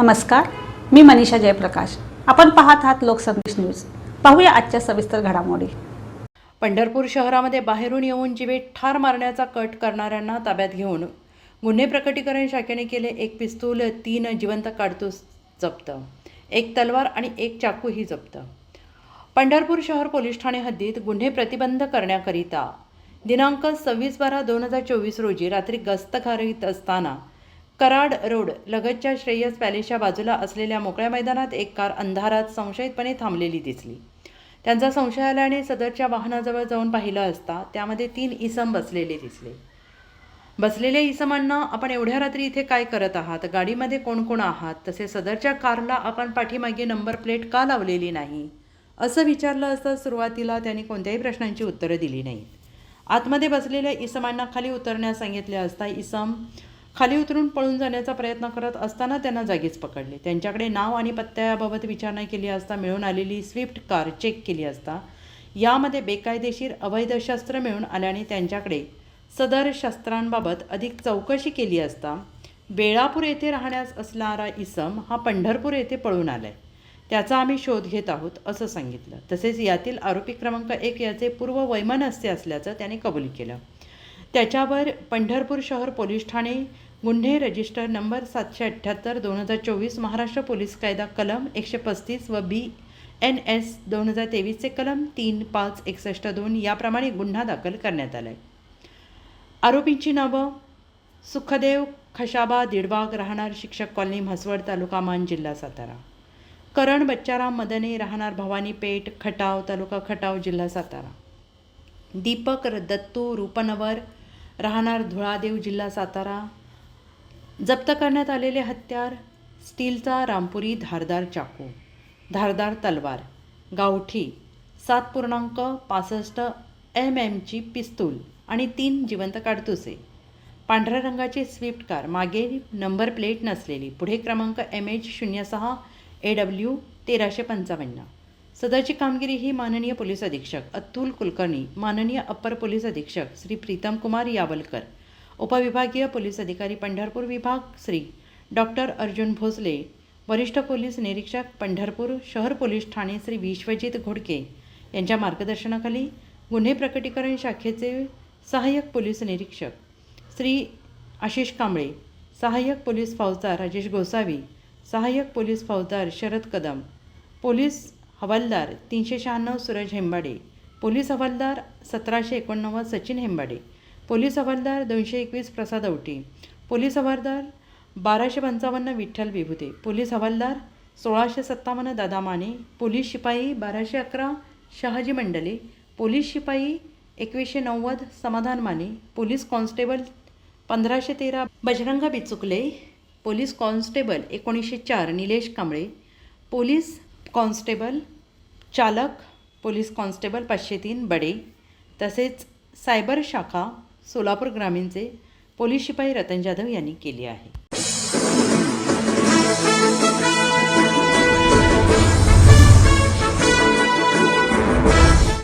नमस्कार मी मनीषा जयप्रकाश. आपण पाहत आहात लोकसंदेश न्यूज. पाहूया आजच्या सविस्तर घडामोडी. पंढरपूर शहरामध्ये बाहेरून येऊन जिवे ठार मारण्याचा कट करणाऱ्यांना ताब्यात घेऊन गुन्हे प्रकटीकरण शाखेने केले एक पिस्तूल तीन जिवंत काडतूस जप्त. एक तलवार आणि एक चाकूही जप्त. पंढरपूर शहर पोलीस ठाणे हद्दीत गुन्हे प्रतिबंध करण्याकरिता दिनांक सव्वीस बारा दोन हजार चोवीस रोजी रात्री गस्त घालत असताना कराड रोड लगतच्या श्रेयस पॅलेसच्या बाजूला असलेल्या मोकळ्या मैदानात एक कार अंधारात संशयितपणे थांबलेली दिसली. त्यांचा संशय आल्याने सदरच्या वाहनाजवळ जाऊन पाहिलं असता त्यामध्ये तीन इसम बसलेले दिसले. बसलेल्या इसमांना आपण एवढ्या रात्री इथे काय करत आहात? गाडीमध्ये कोण कोण आहात? तसे सदरच्या कारला आपण पाठीमागे नंबर प्लेट का लावलेली नाही? असं विचारलं असता सुरुवातीला त्यांनी कोणत्याही प्रश्नांची उत्तरं दिली नाहीत. आतमध्ये बसलेल्या इसमांना खाली उतरण्यास सांगितले असता इसम खाली उतरून पळून जाण्याचा प्रयत्न करत असताना त्यांना जागीच पकडले. त्यांच्याकडे नाव आणि पत्त्याबाबत विचारणा केली असता मिळून आलेली स्विफ्ट कार चेक केली असता यामध्ये बेकायदेशीर अवैध शस्त्र मिळून आल्याने त्यांच्याकडे सदर शस्त्रांबाबत अधिक चौकशी केली असता बेळापूर येथे राहण्यास असणारा इसम हा पंढरपूर येथे पळून आलाय. त्याचा आम्ही शोध घेत आहोत असं सांगितलं. तसेच यातील आरोपी क्रमांक एक याचे पूर्व वैमनस्य असल्याचं त्याने कबूल केलं. त्याच्यावर पंढरपूर शहर पोलीस ठाणे गुन्हे रजिस्टर नंबर सातशे अठ्ठ्याहत्तर दोन हजार चोवीस महाराष्ट्र पोलीस कायदा कलम एकशे पस्तीस व बी एन एस दोन हजार तेवीसचे कलम तीन पाच एकसष्ट दोन याप्रमाणे गुन्हा दाखल करण्यात आला आहे आरोपींची नावं? सुखदेव खशाबा दिडबाग राहणार शिक्षक कॉलनी म्हसवड तालुका मान जिल्हा सातारा. करण बच्चाराम मदने राहणार भवानी पेठ खटाव तालुका खटाव जिल्हा सातारा. दीपक दत्तू रूपनवर राहणार धुळादेव जिल्हा सातारा. जप्त करण्यात आलेले हत्यार स्टीलचा रामपुरी धारदार चाकू धारदार तलवार गावठी सात पूर्णांक पासष्ट एम एमची पिस्तूल आणि तीन जिवंत काडतुसे. पांढऱ्या रंगाची स्विफ्ट कार मागे नंबर प्लेट नसलेली पुढे क्रमांक एम एच शून्य सहा ए डब्ल्यू तेराशे पंचावन्न. सदरची कामगिरी ही माननीय पोलीस अधीक्षक अतुल कुलकर्णी माननीय अप्पर पोलीस अधीक्षक श्री प्रीतम कुमार यावलकर उपविभागीय पोलीस अधिकारी पंढरपूर विभाग श्री डॉक्टर अर्जुन भोसले वरिष्ठ पोलीस निरीक्षक पंढरपूर शहर पोलीस ठाणे श्री विश्वजित घोडके यांच्या मार्गदर्शनाखाली गुन्हे प्रकटीकरण शाखेचे सहाय्यक पोलीस निरीक्षक श्री आशिष कांबळे सहाय्यक पोलीस फौजदार राजेश गोसावी सहाय्यक पोलीस फौजदार शरद कदम पोलीस हवालदार तीनशे शहाण्णव सूरज हेंबाडे पोलीस हवालदार सतराशे एकोणनव्वद सचिन हेंबाडे पोलीस हवालदार दोनशे एकवीस प्रसाद औटी पोलीस हवालदार बाराशे पंचावन्न विठ्ठल विभूते पोलीस हवालदार सोळाशे सत्तावन्न दादा माने पोलीस शिपाई बाराशे अकरा शहाजी मंडले पोलीस शिपाई एकवीसशे नव्वद समाधान माने पोलीस कॉन्स्टेबल पंधराशे तेरा बजरंगा बिचुकले पोलीस कॉन्स्टेबल एकोणीसशे चार निलेश कांबळे पोलीस कॉन्स्टेबल चालक पोलीस कॉन्स्टेबल पाचशे तीन बडे. तसेच सायबर शाखा सोलापूर ग्रामीणचे पोलीस शिपाई रतन जाधव यांनी केली आहे.